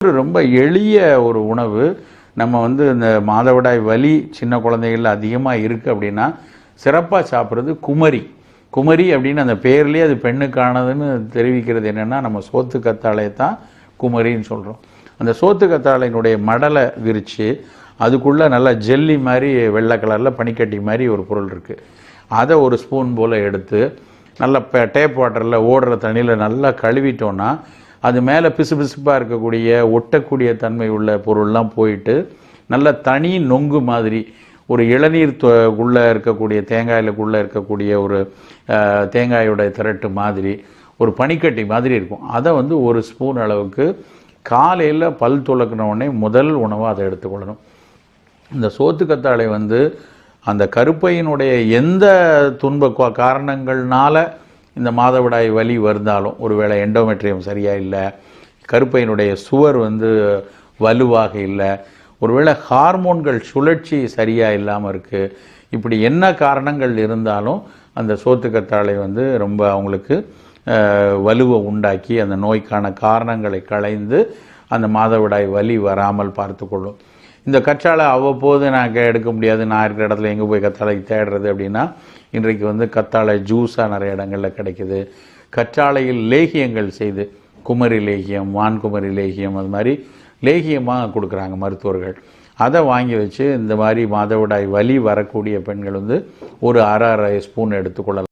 ஒரு ரொம்ப எளிய ஒரு உணவு. நம்ம வந்து இந்த மாதவிடாய் வலி சின்ன குழந்தைகள்ல அதிகமாக இருக்குது அப்படின்னா சிறப்பாக சாப்பிட்றது குமரி. குமரி அப்படின்னு அந்த பேர்லேயே அது பெண்ணுக்கானதுன்னு தெரிவிக்கிறது என்னென்னா நம்ம சோத்து கத்தாழையை தான் குமரின்னு சொல்கிறோம் அந்த சோத்து கத்தாழையினுடைய மடலை விரித்து அதுக்குள்ளே நல்லா ஜெல்லி மாதிரி வெள்ளை கலரில் பனிக்கட்டி மாதிரி ஒரு பொருள் இருக்குது அதை ஒரு ஸ்பூன் போல் எடுத்து நல்லா டேப் வாட்டரில் ஓடுற தண்ணியில் நல்லா கழுவிட்டோன்னா அது மேலே பிசு பிசுப்பாக இருக்கக்கூடிய ஒட்டக்கூடிய தன்மை உள்ள பொருள்லாம் போயிட்டு நல்ல தனி நொங்கு மாதிரி ஒரு இளநீர் உள்ளே இருக்கக்கூடிய தேங்காயிலுக்குள்ளே இருக்கக்கூடிய ஒரு தேங்காயோட திரட்டு மாதிரி ஒரு பனிக்கட்டி மாதிரி இருக்கும். அதை வந்து ஒரு ஸ்பூன் அளவுக்கு காலையில் பல் துளக்கின உடனே முதல் உணவாக அதை எடுத்துக்கொள்ளணும். இந்த சோத்துக்கத்தாழை வந்து அந்த கருப்பையினுடைய எந்த துன்ப காரணங்கள்னால இந்த மாதவிடாய் வலி வருந்தாலும் ஒருவேளை எண்டோமெட்ரியம் சரியாக இல்லை கருப்பையினுடைய சுவர் வந்து வலுவாக இல்லை ஒருவேளை ஹார்மோன்கள் சுழற்சி சரியாக இல்லாமல் இருக்குது இப்படி என்ன காரணங்கள் இருந்தாலும் அந்த சோத்துக்கத்தாழை வந்து ரொம்ப அவங்களுக்கு வலுவை உண்டாக்கி அந்த நோய்க்கான காரணங்களை களைந்து அந்த மாதவிடாய் வலி வராமல் பார்த்துக்கொள்ளும். இந்த கற்றாழை அவ்வப்போது நான் எடுக்க முடியாது. நான் இருக்கிற இடத்துல எங்கே போய் கத்தாழை தேடுறது அப்படின்னா இன்றைக்கு வந்து கத்தாழை ஜூஸாக நிறைய இடங்களில் கிடைக்குது. கற்றாழையில் லேகியங்கள் செய்து குமரி லேகியம் வான்குமரி லேகியம் அது மாதிரி லேகியமாக கொடுக்குறாங்க மருத்துவர்கள். அதை வாங்கி வச்சு இந்த மாதிரி மாதவிடாய் வலி வரக்கூடிய பெண்கள் வந்து ஒரு அரை அரை ஸ்பூன் எடுத்துக்கொள்ளலாம்.